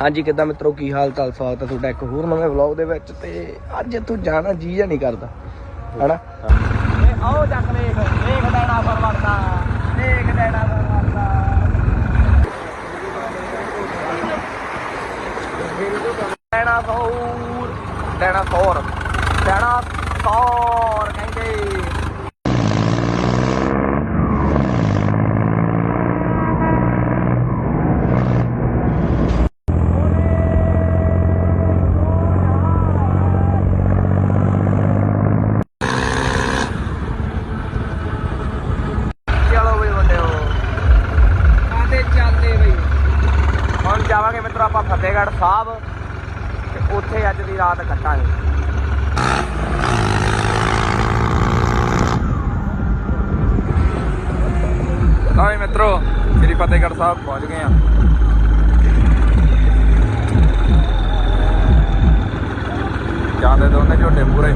ਹਾਂਜੀ, ਕਿੱਦਾਂ ਮਿੱਤਰੋ, ਕੀ ਹਾਲ ਚਾਲ ਸਵਾਗਤ ਹੈ ਤੁਹਾਡਾ ਇੱਕ ਹੋਰ ਨਵੇਂ ਵਲੌਗ ਦੇ ਵਿੱਚ ਤੇ ਅੱਜ ਇੱਥੋਂ ਜਾਣਾ, ਜੀ ਜਾਂ ਨਹੀਂ ਕਰਦਾ? ਹਨਾ? ਆਓ ਚੱਕ ਵੇਖ ਵੇਖ ਡੈਣਾ ਫਰਵਰਦਾ ਵੇਖ ਡੈਣਾ ਫਰਵਰਦਾ ਡੈਣਾ ਸੌਰ ਡੈਣਾ ਸੌਰ ਡੈਣਾ ਸੌਰ ਕਹਿੰਦੇ। ਜਾਵਾਂਗੇ ਮਿੱਤਰੋ ਆਪਾਂ ਫਤਿਹਗੜ੍ਹ ਸਾਹਿਬ ਤੇ ਉੱਥੇ ਅੱਜ ਦੀ ਰਾਤ ਕੱਟਾਂਗੇ। ਹਾਂ ਮਿੱਤਰੋ, ਸ੍ਰੀ ਫਤਿਹਗੜ੍ਹ ਸਾਹਿਬ ਪਹੁੰਚ ਗਏ ਆ ਜਾਂਦੇ ਦੋਨੇ ਝੋਟੇ ਪੂਰੇ।